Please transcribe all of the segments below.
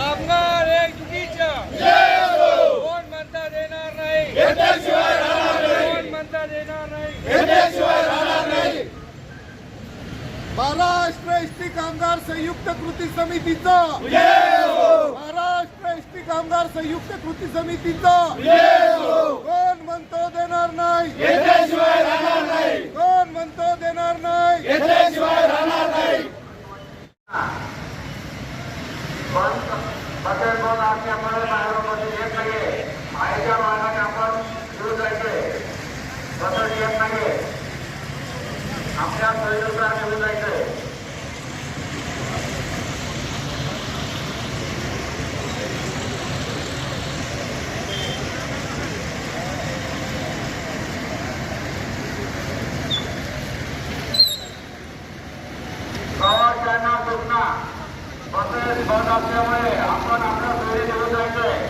कामगार एक चुकीच्या कोण म्हणता देणार नाही? कोण म्हणता देणार नाही? महाराष्ट्र एसटी कामगार संयुक्त कृती समितीचं. महाराष्ट्र एसटी कामगार संयुक्त कृती समितीचं कोण म्हणतो देणार नाही कोण म्हणतो देणार नाही बदल दोन असल्यामुळे बाहेरून येत नाहीये आईच्या मार्गाने आपण सुरू जायचंय बदल येत नाहीये आपल्या सोयीनुसार निघून जायचंय प्रवाशांना सूचना बसेस बंद असल्यामुळे आपण आपल्या सोयी निघून जायचंय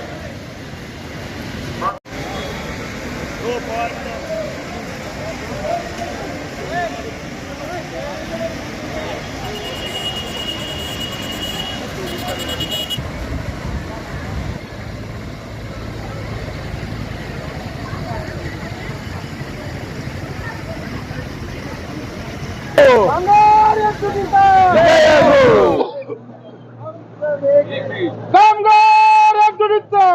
कामगार एकजुटीचा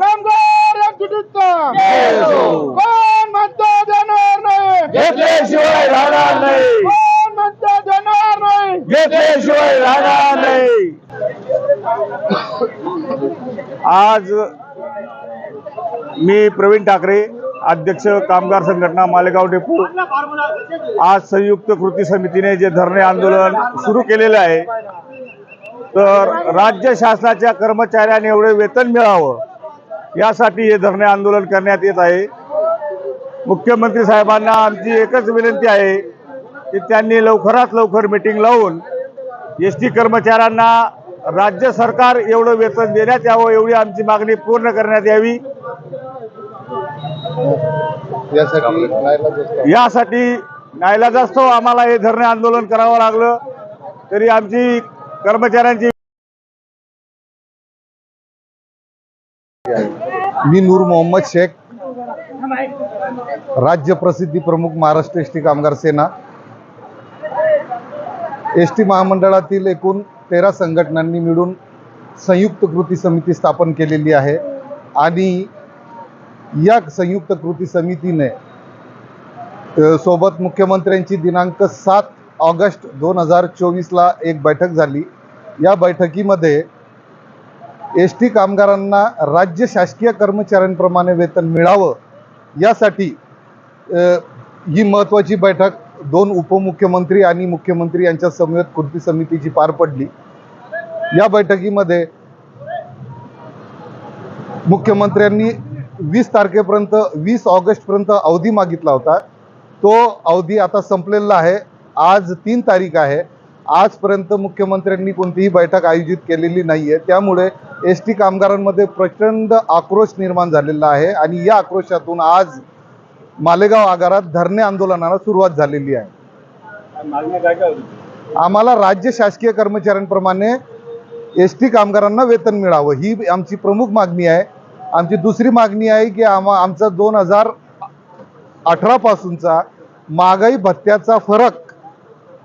कामगार एकजुटीचा कोण म्हणतो देणार नाही? घेतल्याशिवाय राहणार नाही. कोण म्हणतो देणार नाही? घेतल्याशिवाय राहणार नाही. आज मी प्रवीण ठाकरे अध्यक्ष कामगार संघटना मालेगाव डेपो. आज संयुक्त कृती समितीने जे धरणे आंदोलन सुरू केलेले आहे तर राज्य शासनाच्या कर्मचाऱ्यांना एवढे वेतन मिळावं यासाठी हे धरणे आंदोलन करण्यात येत आहे. मुख्यमंत्री साहेबांना आमची एकच विनंती आहे की त्यांनी लवकरात लवकर मिटिंग लावून एस टी कर्मचाऱ्यांना राज्य सरकार एवढं वेतन देण्यात यावं एवढी आमची मागणी पूर्ण करण्यात यावी. यासाठी नाईलाजास्तव आम्हाला हे धरणे आंदोलन करावं लागलं तरी आमची कर्मचाऱ्यांची मी नूर मोहम्मद शेख राज्य प्रसिद्धी प्रमुख महाराष्ट्र एस टी कामगार सेना. एस टी महामंडळातील एकूण तेरा संघटनांनी मिळून संयुक्त कृती समिती स्थापन केलेली आहे आणि या संयुक्त कृती समितीने सोबत मुख्यमंत्र्यांची दिनांक सात ऑगस्ट दोन हजार चोवीसला एक बैठक झाली. या बैठकीमध्ये एस टी कामगारांना राज्य शासकीय कर्मचाऱ्यांप्रमाणे वेतन मिळावं यासाठी ही महत्त्वाची बैठक दोन उपमुख्यमंत्री आणि मुख्यमंत्री यांच्या समवेत कृती समितीची पार पडली. या बैठकीमध्ये मुख्यमंत्र्यांनी वीस तारखेपर्यंत वीस ऑगस्टपर्यंत अवधी मागितला होता. तो अवधी आता संपलेला आहे. आज तीन तारीख आहे. आजपर्यंत मुख्यमंत्र्यांनी कोणतीही बैठक आयोजित केलेली नाही आहे त्यामुळे एस टी कामगारांमध्ये प्रचंड आक्रोश निर्माण झालेला आहे आणि या आक्रोशातून आज मालेगाव आगारात धरणे आंदोलनाला सुरुवात झालेली आहे. आम्हाला राज्य शासकीय कर्मचाऱ्यांप्रमाणे एस टी कामगारांना वेतन मिळावं ही आमची प्रमुख मागणी आहे. आमची दुसरी मागणी आहे की आम्हा आमचा दोन हजार अठरापासूनचा महागाई भत्त्याचा फरक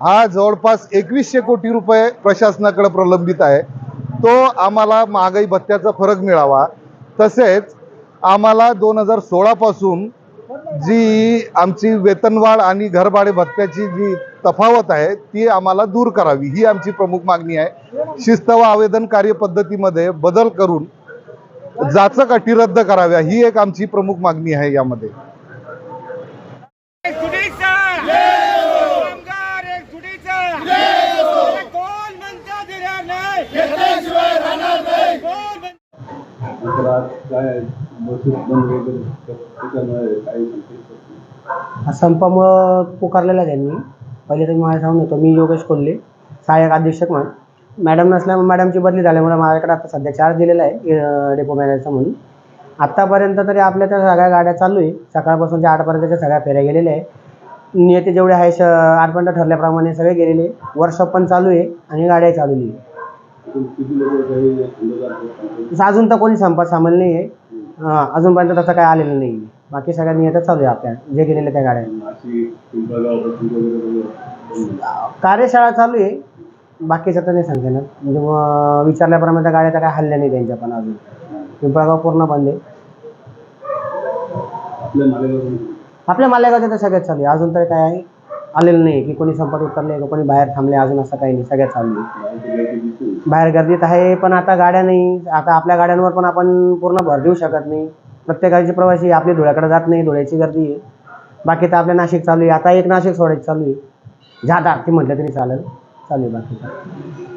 हा जवळपास एकवीसशे कोटी रुपये प्रशासनाकडे प्रलंबित आहे. तो आम्हाला महागाई भत्त्याचा फरक मिळावा. तसेच आम्हाला दोन हजार सोळापासून जी आमची वेतनवाढ आणि घरभाडे भत्त्याची जी तफावत आहे ती आम्हाला दूर करावी. ही आमची प्रमुख मागणी आहे. शिस्त व आवेदन कार्यपद्धतीमध्ये बदल करून जाचक अटी रद्द कराव्या ही एक आमची प्रमुख मागणी आहे यामध्ये एक चुकीचा कामगार एक चुकीचा कोण म्हणता देणार नाही कोण म्हणता हा संपामुळं पुकारलेला आहे त्यांनी. पहिले तर माझ्या सांगून होतो मी योगेश कोल्हे सहाय्यक अधीक्षक म्हणून. मॅडम नसल्यामुळे मॅडमची बदली झाल्यामुळे माझ्याकडे आता सध्या चार्ज दिलेला आहे अं, डेपो मॅनेजरचा म्हणून. आत्तापर्यंत तरी आपल्या त्या सगळ्या गाड्या चालू आहे. सकाळपासूनच्या आठपर्यंतच्या सगळ्या फेऱ्या गेलेल्या आहे. नेते जेवढे आहे श आठपर्यंत ठरल्याप्रमाणे सगळे गेलेले वर्कशॉप पण चालू आहे आणि गाड्या चालू आहे अजून तर कोणी संपात सामील नाही आहे अजूनपर्यंत तसं काय आलेलं नाही बाकी सगळ्यांनी येतं चालू आहे आपल्या. जे गेलेले त्या गाड्या. कार्यशाळा चालू आहे. बाकीचं तर नाही सांगता येणार. म्हणजे विचारल्याप्रमाणे त्या गाड्या तर काय हल्ल्या नाही त्यांच्या पण अजून. पिंपळगाव पूर्ण बंद आहे. आपल्या मालेगावच्या तर सगळ्यात चालू आहे. अजून तर काय आहे आलेलं नाही की कोणी संपात उतरले कोणी बाहेर थांबले अजून असं काही नाही. सगळ्यात चालू आहे. बाहेर गर्दीत आहे पण आता गाड्या नाही. आता आपल्या गाड्यांवर पण आपण पूर्ण भर देऊ शकत नाही. प्रत्येकाचे प्रवासी आपली धुळ्याकडे जात नाही धुळ्याची गर्दी आहे. बाकी तर आपल्या नाशिक चालू आहे. आता एक नाशिक सोडायची चालू आहे. जात आरती म्हटलं तरी चालेल. चालू आहे बाकी